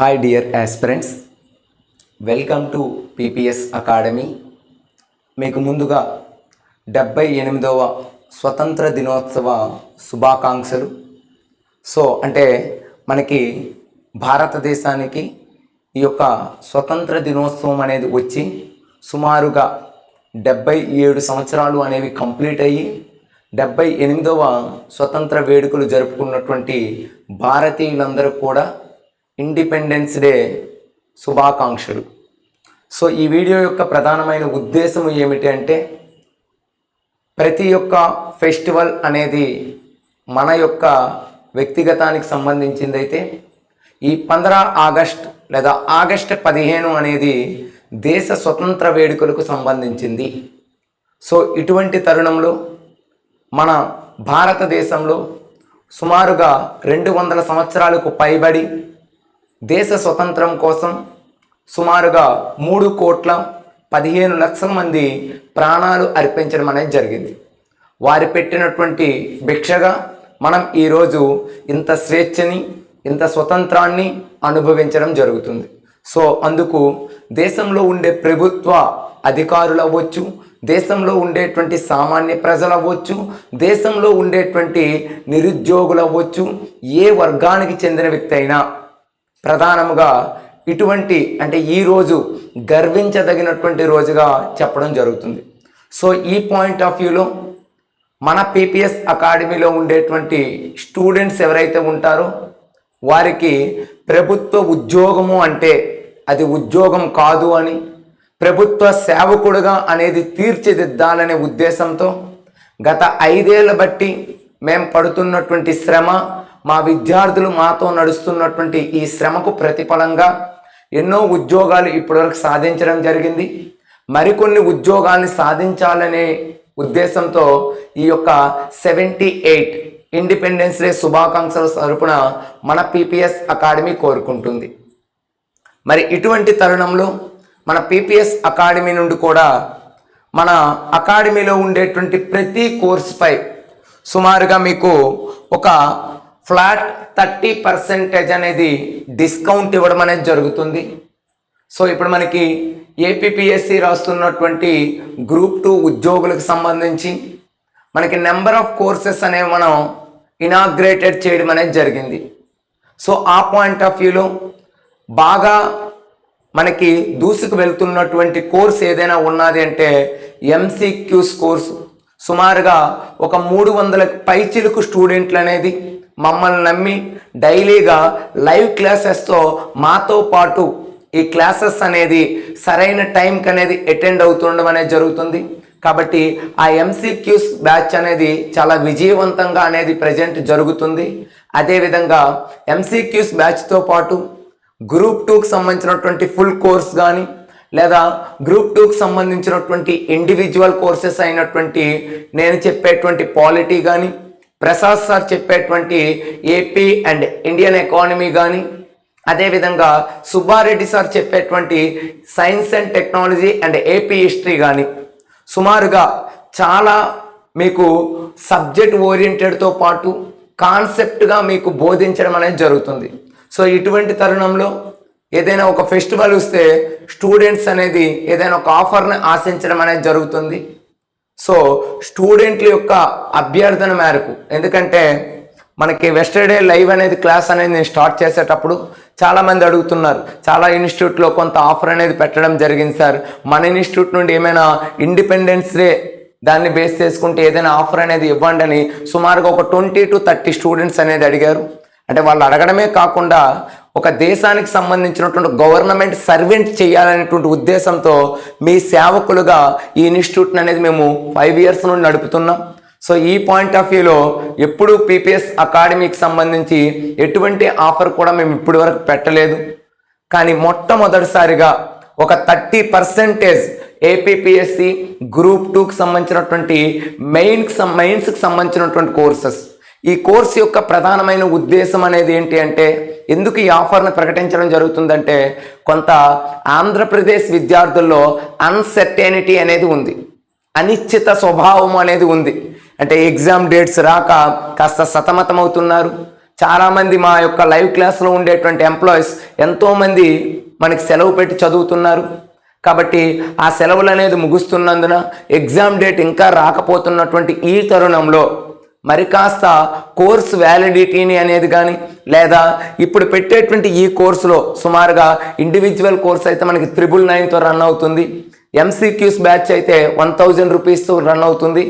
Hi dear aspirants welcome to PPS academy మీకు ముందుగా డెబ్బై ఎనిమిదవ స్వతంత్ర దినోత్సవ శుభాకాంక్షలు. సో అంటే మనకి భారతదేశానికి ఈ యొక్క స్వతంత్ర దినోత్సవం అనేది వచ్చి సుమారుగా డెబ్బై ఏడు సంవత్సరాలు అనేవి కంప్లీట్ అయ్యి డెబ్బై ఎనిమిదవ స్వతంత్ర వేడుకలు జరుపుకున్నటువంటి భారతీయులందరూ కూడా ఇండిపెండెన్స్ డే శుభాకాంక్షలు. సో ఈ వీడియో యొక్క ప్రధానమైన ఉద్దేశం ఏమిటి అంటే ప్రతి ఒక్క ఫెస్టివల్ అనేది మన యొక్క వ్యక్తిగతానికి సంబంధించిందైతే ఈ పంద్ర ఆగస్ట్ లేదా ఆగస్ట్ పదిహేను అనేది దేశ స్వతంత్ర వేడుకలకు సంబంధించింది. సో ఇటువంటి తరుణంలో మన భారతదేశంలో సుమారుగా రెండు వందల సంవత్సరాలకు పైబడి దేశ స్వతంత్రం కోసం సుమారుగా మూడు కోట్ల పదిహేను లక్షల మంది ప్రాణాలు అర్పించడం అనేది జరిగింది. వారు పెట్టినటువంటి భిక్షగా మనం ఈరోజు ఇంత స్వేచ్ఛని ఇంత స్వతంత్రాన్ని అనుభవించడం జరుగుతుంది. సో అందుకు దేశంలో ఉండే ప్రభుత్వ అధికారులు అవ్వచ్చు దేశంలో ఉండేటువంటి సామాన్య ప్రజలు అవ్వచ్చు దేశంలో ఉండేటువంటి నిరుద్యోగులు అవ్వచ్చు ఏ వర్గానికి చెందిన వ్యక్తి అయినా ప్రధానముగా ఇటువంటి అంటే ఈరోజు గర్వించదగినటువంటి రోజుగా చెప్పడం జరుగుతుంది. సో ఈ పాయింట్ ఆఫ్ వ్యూలో మన పీపీఎస్ అకాడమీలో ఉండేటువంటి స్టూడెంట్స్ ఎవరైతే ఉంటారో వారికి ప్రభుత్వ ఉద్యోగము అంటే అది ఉద్యోగం కాదు అని ప్రభుత్వ సేవకుడుగా అనేది తీర్చిదిద్దాలనే ఉద్దేశంతో గత ఐదేళ్ళ బట్టి మేము పడుతున్నటువంటి శ్రమ మా విద్యార్థులు మాతో నడుస్తున్నటువంటి ఈ శ్రమకు ప్రతిఫలంగా ఎన్నో ఉద్యోగాలు ఇప్పటివరకు సాధించడం జరిగింది. మరికొన్ని ఉద్యోగాల్ని సాధించాలనే ఉద్దేశంతో ఈ యొక్క సెవెంటీ ఎయిట్ ఇండిపెండెన్స్ డే శుభాకాంక్షల తరపున మన పీపీఎస్ అకాడమీ కోరుకుంటుంది. మరి ఇటువంటి తరుణంలో మన పీపీఎస్ అకాడమీ నుండి కూడా మన అకాడమీలో ఉండేటువంటి ప్రతి కోర్సుపై సుమారుగా మీకు ఒక ఫ్లాట్ థర్టీ పర్సెంటేజ్ అనేది డిస్కౌంట్ ఇవ్వడం అనేది జరుగుతుంది. సో ఇప్పుడు మనకి ఏపీపీఎస్సి రాస్తున్నటువంటి గ్రూప్ టూ ఉద్యోగులకు సంబంధించి మనకి నెంబర్ ఆఫ్ కోర్సెస్ అనేవి మనం ఇనాగ్రేటెడ్ చేయడం అనేది జరిగింది. సో ఆ పాయింట్ ఆఫ్ వ్యూలో బాగా మనకి దూసుకు వెళ్తున్నటువంటి కోర్స్ ఏదైనా ఉన్నది అంటే ఎంసీక్యూస్ కోర్సు. సుమారుగా ఒక మూడు వందల పైచిలుకు స్టూడెంట్లు అనేది మమ్మల్ని నమ్మి డైలీగా లైవ్ క్లాసెస్తో మాతో పాటు ఈ క్లాసెస్ అనేది సరైన టైంకి అనేది అటెండ్ అవుతుండడం అనేది జరుగుతుంది. కాబట్టి ఆ ఎంసీక్యూస్ బ్యాచ్ అనేది చాలా విజయవంతంగా అనేది ప్రజెంట్ జరుగుతుంది. అదేవిధంగా ఎంసీక్యూస్ బ్యాచ్తో పాటు గ్రూప్ టూకి సంబంధించినటువంటి ఫుల్ కోర్స్ కానీ లేదా గ్రూప్ టూకి సంబంధించినటువంటి ఇండివిజువల్ కోర్సెస్ అయినటువంటి నేను చెప్పేటువంటి పాలిటీ కానీ ప్రసాద్ సార్ చెప్పేటువంటి ఏపీ అండ్ ఇండియన్ ఎకానమీ కానీ అదేవిధంగా సుబ్బారెడ్డి సార్ చెప్పేటువంటి science and technology and AP history కానీ సుమారుగా చాలా మీకు సబ్జెక్ట్ ఓరియంటెడ్తో పాటు కాన్సెప్ట్గా మీకు బోధించడం అనేది జరుగుతుంది. సో ఇటువంటి తరుణంలో ఏదైనా ఒక ఫెస్టివల్ వస్తే స్టూడెంట్స్ అనేది ఏదైనా ఒక ఆఫర్ని ఆశించడం అనేది జరుగుతుంది. సో స్టూడెంట్ల యొక్క అభ్యర్థన మేరకు. ఎందుకంటే మనకి వెస్టర్డే లైవ్ అనేది క్లాస్ అనేది నేను స్టార్ట్ చేసేటప్పుడు చాలామంది అడుగుతున్నారు చాలా ఇన్స్టిట్యూట్లో కొంత ఆఫర్ అనేది పెట్టడం జరిగింది సార్. మన ఇన్స్టిట్యూట్ నుండి ఏమైనా ఇండిపెండెన్స్ డే దాన్ని బేస్ చేసుకుంటే ఏదైనా ఆఫర్ అనేది ఇవ్వండి అని సుమారుగా ఒక ట్వంటీ టు థర్టీ స్టూడెంట్స్ అనేది అడిగారు. అంటే వాళ్ళు అడగడమే కాకుండా ఒక దేశానికి సంబంధించినటువంటి గవర్నమెంట్ సర్వెంట్ చేయాలనేటువంటి ఉద్దేశంతో మీ సేవకులుగా ఈ ఇన్స్టిట్యూట్ అనేది మేము ఫైవ్ ఇయర్స్ నుండి నడుపుతున్నాం. సో ఈ పాయింట్ ఆఫ్ వ్యూలో ఎప్పుడు పీపీఎస్ అకాడమీకి సంబంధించి ఎటువంటి ఆఫర్ కూడా మేము ఇప్పటి వరకు పెట్టలేదు. కానీ మొట్టమొదటిసారిగా ఒక థర్టీ పర్సెంటేజ్ ఏపీపీఎస్సి గ్రూప్ టూకి సంబంధించినటువంటి మెయిన్కి మెయిన్స్కి సంబంధించినటువంటి కోర్సెస్. ఈ కోర్సు యొక్క ప్రధానమైన ఉద్దేశం అనేది ఏంటి అంటే ఎందుకు ఈ ఆఫర్ను ప్రకటించడం జరుగుతుందంటే కొంత ఆంధ్రప్రదేశ్ విద్యార్థుల్లో అన్సర్టెనిటీ అనేది ఉంది. అనిశ్చిత స్వభావం అనేది ఉంది. అంటే ఎగ్జామ్ డేట్స్ రాక కాస్త సతమతమవుతున్నారు. చాలామంది మా యొక్క లైవ్ క్లాస్లో ఉండేటువంటి ఎంప్లాయీస్ ఎంతోమంది మనకి సెలవు పెట్టి చదువుతున్నారు. కాబట్టి ఆ సెలవులు అనేది ముగుస్తున్నందున ఎగ్జామ్ డేట్ ఇంకా రాకపోతున్నటువంటి ఈ తరుణంలో మరి కాస్త కోర్స్ వ్యాలిడిటీని అనేది కానీ లేదా ఇప్పుడు పెట్టేటువంటి ఈ కోర్సులో సుమారుగా ఇండివిజువల్ కోర్స్ అయితే మనకి త్రిబుల్ నైన్తో రన్ అవుతుంది. ఎంసీక్యూస్ బ్యాచ్ అయితే వన్ థౌజండ్ రూపీస్తో రన్ అవుతుంది.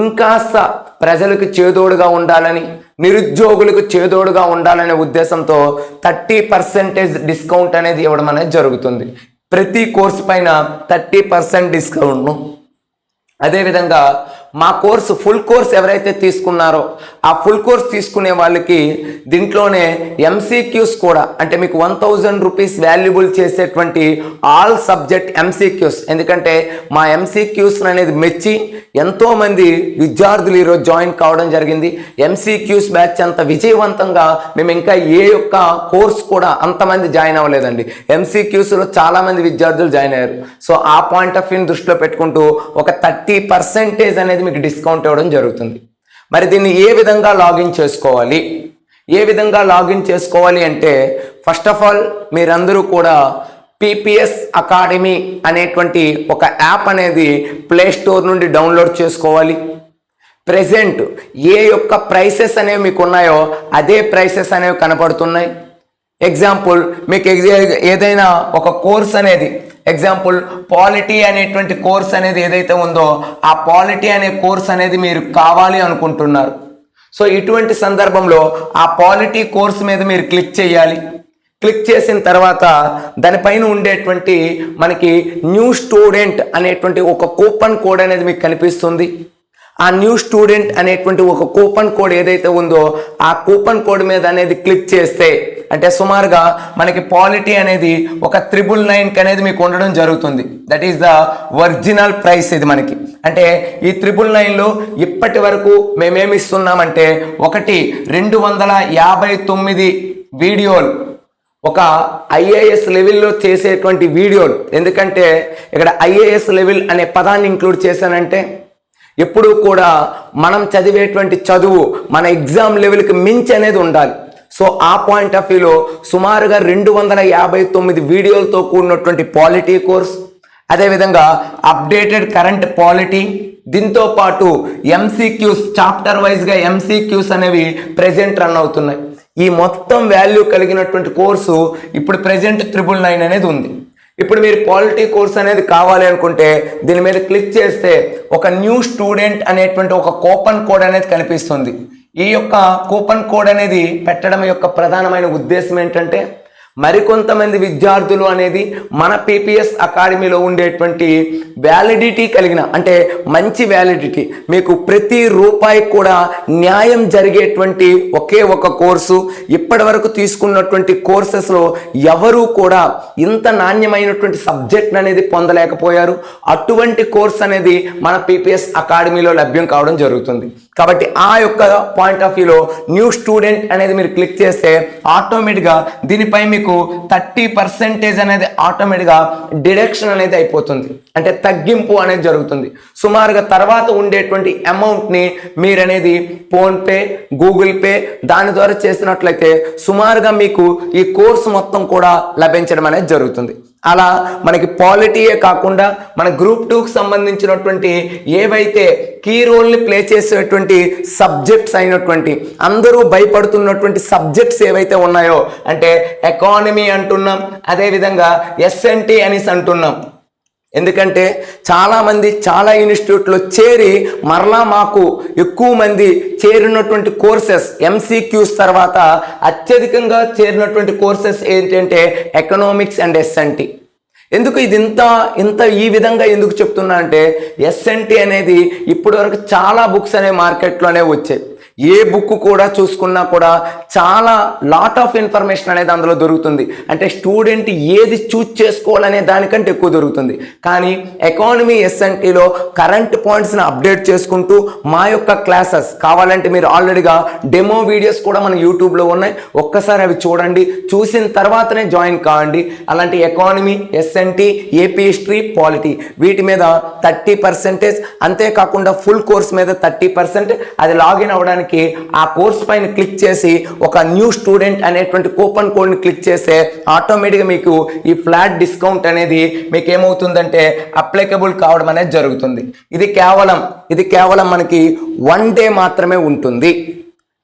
ఇంకాస్త ప్రజలకు చేదోడుగా ఉండాలని నిరుద్యోగులకు చేదోడుగా ఉండాలనే ఉద్దేశంతో థర్టీ పర్సెంటేజ్ డిస్కౌంట్ అనేది ఇవ్వడం అనేది జరుగుతుంది. ప్రతి కోర్సు పైన థర్టీ పర్సెంట్ డిస్కౌంట్ను అదేవిధంగా మా కోర్సు ఫుల్ కోర్స్ ఎవరైతే తీసుకున్నారో ఆ ఫుల్ కోర్స్ తీసుకునే వాళ్ళకి దీంట్లోనే ఎంసీక్యూస్ కూడా అంటే మీకు వన్ థౌజండ్ రూపీస్ వాల్యుబుల్ చేసేటువంటి ఆల్ సబ్జెక్ట్ ఎంసీక్యూస్ ఎందుకంటే మా ఎంసీక్యూస్ అనేది మెచ్చి ఎంతోమంది విద్యార్థులు ఈరోజు జాయిన్ కావడం జరిగింది. ఎంసీక్యూస్ బ్యాచ్ అంత విజయవంతంగా మేము ఇంకా ఏ యొక్క కోర్స్ కూడా అంతమంది జాయిన్ అవ్వలేదండి. ఎంసీక్యూస్లో చాలామంది విద్యార్థులు జాయిన్ అయ్యారు. సో ఆ పాయింట్ ఆఫ్ వ్యూని దృష్టిలో పెట్టుకుంటూ ఒక థర్టీ పర్సెంటేజ్ అనేది మీకు డిస్కౌంట్ ఇవ్వడం జరుగుతుంది. మరి దీన్ని ఏ విధంగా లాగిన్ చేసుకోవాలి? ఏ విధంగా లాగిన్ చేసుకోవాలి అంటే ఫస్ట్ ఆఫ్ ఆల్ మీరందరూ కూడా పీపీఎస్ అకాడమీ అనేటువంటి ఒక యాప్ అనేది ప్లే స్టోర్ నుండి డౌన్లోడ్ చేసుకోవాలి. ప్రెసెంట్ ఏ యొక్క ప్రైసెస్ అనేవి మీకు ఉన్నాయో అదే ప్రైసెస్ అనేవి కనపడుతున్నాయి. ఎగ్జాంపుల్ మీకు ఏదైనా ఒక కోర్స్ అనేది ఎగ్జాంపుల్ పాలిటీ అనేటువంటి కోర్స్ అనేది ఏదైతే ఉందో ఆ పాలిటీ అనే కోర్స్ అనేది మీరు కావాలి అనుకుంటున్నారు. సో ఇటువంటి సందర్భంలో ఆ పాలిటీ కోర్స్ మీద మీరు క్లిక్ చేయాలి. క్లిక్ చేసిన తర్వాత దానిపైన ఉండేటువంటి మనకి న్యూ స్టూడెంట్ అనేటువంటి ఒక కూపన్ కోడ్ అనేది మీకు కనిపిస్తుంది. ఆ న్యూ స్టూడెంట్ అనేటువంటి ఒక కూపన్ కోడ్ ఏదైతే ఉందో ఆ కూపన్ కోడ్ మీద అనేది క్లిక్ చేస్తే అంటే సుమారుగా మనకి పాలిటీ అనేది ఒక త్రిబుల్ నైన్కి అనేది మీకు ఉండడం జరుగుతుంది. That is the original price ఇది మనకి. అంటే ఈ త్రిబుల్ నైన్లో ఇప్పటి వరకు మేమేమి ఇస్తున్నామంటే ఒకటి రెండు వందల యాభై తొమ్మిది వీడియోలు ఒక ఐఏఎస్ లెవెల్లో చేసేటువంటి వీడియోలు. ఎందుకంటే ఇక్కడ ఐఏఎస్ లెవెల్ అనే పదాన్ని ఇంక్లూడ్ చేశానంటే ఎప్పుడూ కూడా మనం చదివేటువంటి చదువు మన ఎగ్జామ్ లెవెల్కి మించి అనేది ఉండాలి. సో ఆ పాయింట్ ఆఫ్ వ్యూలో సుమారుగా రెండు వందల యాభై తొమ్మిది వీడియోలతో కూడినటువంటి పాలిటీ కోర్స్ అదేవిధంగా అప్డేటెడ్ కరెంట్ పాలిటీ దీంతో పాటు ఎంసీక్యూస్ చాప్టర్ వైజ్గా ఎంసీక్యూస్ అనేవి ప్రెజెంట్ రన్ అవుతున్నాయి. ఈ మొత్తం వాల్యూ కలిగినటువంటి కోర్సు ఇప్పుడు ప్రెజెంట్ త్రిబుల్ నైన్ అనేది ఉంది. ఇప్పుడు మీరు పాలిటీ కోర్స్ అనేది కావాలి అనుకుంటే దీని మీద క్లిక్ చేస్తే ఒక న్యూ స్టూడెంట్ అనేటువంటి ఒక కూపన్ కోడ్ అనేది కనిపిస్తుంది. ఈ యొక్క కూపన్ కోడ్ అనేది పెట్టడం యొక్క ప్రధానమైన ఉద్దేశం ఏంటంటే మరికొంతమంది విద్యార్థులు అనేది మన పీపీఎస్ అకాడమీలో ఉండేటువంటి వ్యాలిడిటీ కలిగిన అంటే మంచి వ్యాలిడిటీ మీకు ప్రతి రూపాయి కూడా న్యాయం జరిగేటువంటి ఒకే ఒక కోర్సు ఇప్పటి వరకు తీసుకున్నటువంటి కోర్సెస్లో ఎవరూ కూడా ఇంత నాణ్యమైనటువంటి సబ్జెక్ట్ అనేది పొందలేకపోయారు. అటువంటి కోర్స్ అనేది మన పీపీఎస్ అకాడమీలో లభ్యం కావడం జరుగుతుంది. కాబట్టి ఆ యొక్క పాయింట్ ఆఫ్ వ్యూలో న్యూ స్టూడెంట్ అనేది మీరు క్లిక్ చేస్తే ఆటోమేటిక్గా దీనిపై మీకు థర్టీ పర్సెంటేజ్ అనేది ఆటోమేటిక్గా డిడక్షన్ అనేది అయిపోతుంది. అంటే తగ్గింపు అనేది జరుగుతుంది. సుమారుగా తర్వాత ఉండేటువంటి అమౌంట్ని మీరు అనేది ఫోన్పే గూగుల్ పే దాని ద్వారా చేసినట్లయితే సుమారుగా మీకు ఈ కోర్సు మొత్తం కూడా లభించడం అనేది జరుగుతుంది. అలా మనకి పాలిటీయే కాకుండా మన గ్రూప్ టూకి సంబంధించినటువంటి ఏవైతే కీ రోల్ని ప్లే చేసేటువంటి సబ్జెక్ట్స్ అయినటువంటి అందరూ భయపడుతున్నటువంటి సబ్జెక్ట్స్ ఏవైతే ఉన్నాయో అంటే ఎకానమీ అంటున్నాం అదేవిధంగా ఎస్ఎన్టీ అనేసి అంటున్నాం. ఎందుకంటే చాలామంది చాలా ఇన్స్టిట్యూట్లో చేరి మరలా మాకు ఎక్కువ మంది చేరినటువంటి కోర్సెస్ ఎంసీక్యూస్ తర్వాత అత్యధికంగా చేరినటువంటి కోర్సెస్ ఏంటంటే ఎకనామిక్స్ అండ్ ఎస్ఎన్టీ ఎందుకు ఇది ఇంత ఇంత ఈ విధంగా ఎందుకు చెప్తున్నా అంటే ఎస్ఎన్టీ అనేది ఇప్పటివరకు చాలా బుక్స్ అనే మార్కెట్లోనే వచ్చాయి. ఏ బుక్ కూడా చూసుకున్నా కూడా చాలా లాట్ ఆఫ్ ఇన్ఫర్మేషన్ అనేది అందులో దొరుకుతుంది. అంటే స్టూడెంట్ ఏది చూజ్ చేసుకోవాలనే దానికంటే ఎక్కువ దొరుకుతుంది. కానీ ఎకానమీ ఎస్ఎన్టీలో కరెంట్ పాయింట్స్ని అప్డేట్ చేసుకుంటూ మా యొక్క క్లాసెస్ కావాలంటే మీరు ఆల్రెడీగా డెమో వీడియోస్ కూడా మన యూట్యూబ్లో ఉన్నాయి. ఒక్కసారి అవి చూడండి. చూసిన తర్వాతనే జాయిన్ కావండి అలాంటి economy SNT AP history polity వీటి మీద థర్టీ పర్సెంటేజ్ అంతేకాకుండా ఫుల్ కోర్స్ మీద థర్టీ పర్సెంట్ అది లాగిన్ అవ్వడానికి చేయడానికి ఆ కోర్స్ పైన క్లిక్ చేసి ఒక న్యూ స్టూడెంట్ అనేటువంటి కూపన్ కోడ్ని క్లిక్ చేస్తే ఆటోమేటిక్గా మీకు ఈ ఫ్లాట్ డిస్కౌంట్ అనేది మీకు ఏమవుతుందంటే అప్లికబుల్ కావడం అనేది జరుగుతుంది. ఇది కేవలం ఇది కేవలం మనకి వన్ డే మాత్రమే ఉంటుంది.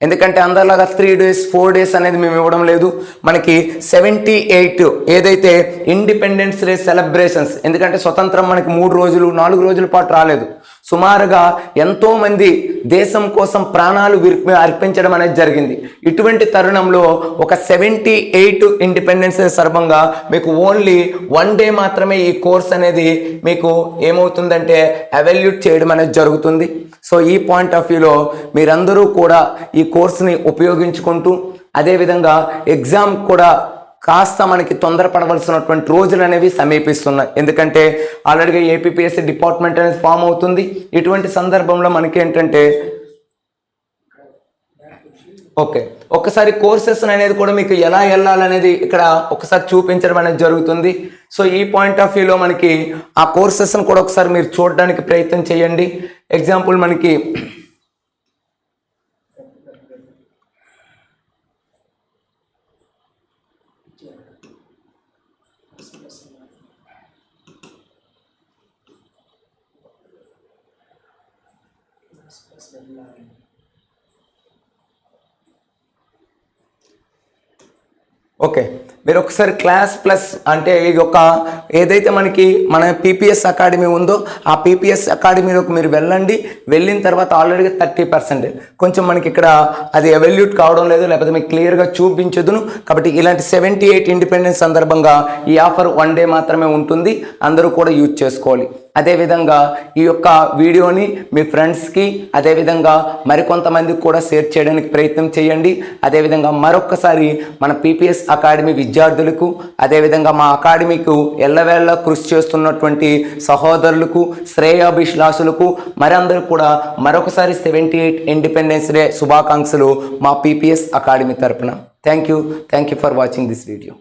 ఎందుకంటే అందరిలాగా త్రీ డేస్ ఫోర్ డేస్ అనేది మేము ఇవ్వడం లేదు. మనకి సెవెంటీ ఎయిట్ ఏదైతే ఇండిపెండెన్స్ డే సెలబ్రేషన్స్ ఎందుకంటే స్వతంత్రం మనకి మూడు రోజులు నాలుగు రోజుల పాటు రాలేదు. సుమారుగా ఎంతోమంది దేశం కోసం ప్రాణాలు అర్పించడం అనేది జరిగింది. ఇటువంటి తరుణంలో ఒక సెవెంటీ ఎయిట్ ఇండిపెండెన్స్ సందర్భంగా మీకు ఓన్లీ వన్ డే మాత్రమే ఈ కోర్స్ అనేది మీకు ఏమవుతుందంటే అవెల్యూట్ చేయడం అనేది జరుగుతుంది. సో ఈ పాయింట్ ఆఫ్ వ్యూలో మీరందరూ కూడా ఈ కోర్స్ని ఉపయోగించుకుంటూ అదేవిధంగా ఎగ్జామ్ కూడా కాస్త మనకి తొందరపడవలసినటువంటి రోజులు అనేవి సమీపిస్తున్నాయి. ఎందుకంటే ఆల్రెడీగా ఏపీఎస్సి డిపార్ట్మెంట్ అనేది ఫామ్ అవుతుంది. ఇటువంటి సందర్భంలో మనకి ఏంటంటే ఓకే ఒకసారి కోర్సెస్ అనేది కూడా మీకు ఎలా వెళ్ళాలనేది ఇక్కడ ఒకసారి చూపించడం అనేది జరుగుతుంది. సో ఈ పాయింట్ ఆఫ్ వ్యూలో మనకి ఆ కోర్సెస్ని కూడా ఒకసారి మీరు చూడడానికి ప్రయత్నం చేయండి. ఎగ్జాంపుల్ మనకి ఓకే. మీరు ఒకసారి క్లాస్ ప్లస్ అంటే ఇది ఒక ఏదైతే మనకి మన పీపీఎస్ అకాడమీ ఉందో ఆ పీపీఎస్ అకాడమీలోకి మీరు వెళ్ళండి. వెళ్ళిన తర్వాత ఆల్రెడీ థర్టీ పర్సెంట్. కొంచెం మనకి ఇక్కడ అది ఎవల్యూట్ కావడం లేదు లేకపోతే మీకు క్లియర్గా చూపించదును. కాబట్టి ఇలాంటి సెవెంటీ ఎయిట్ ఇండిపెండెన్స్ సందర్భంగా ఈ ఆఫర్ వన్ డే మాత్రమే ఉంటుంది. అందరూ కూడా యూజ్ చేసుకోవాలి. అదేవిధంగా ఈ యొక్క వీడియోని మీ ఫ్రెండ్స్కి అదేవిధంగా మరికొంతమందికి కూడా షేర్ చేయడానికి ప్రయత్నం చేయండి. అదేవిధంగా మరొక్కసారి మన పీపీఎస్ అకాడమీ విద్యార్థులకు అదేవిధంగా మా అకాడమీకు ఎల్లవేళ కృషి చేస్తున్నటువంటి సహోదరులకు శ్రేయాభిలాషులకు మరందరూ కూడా మరొకసారి సెవెంటీ ఎయిట్ ఇండిపెండెన్స్ డే శుభాకాంక్షలు మా పీపీఎస్ అకాడమీ తరపున. Thank you. Thank you for watching this video.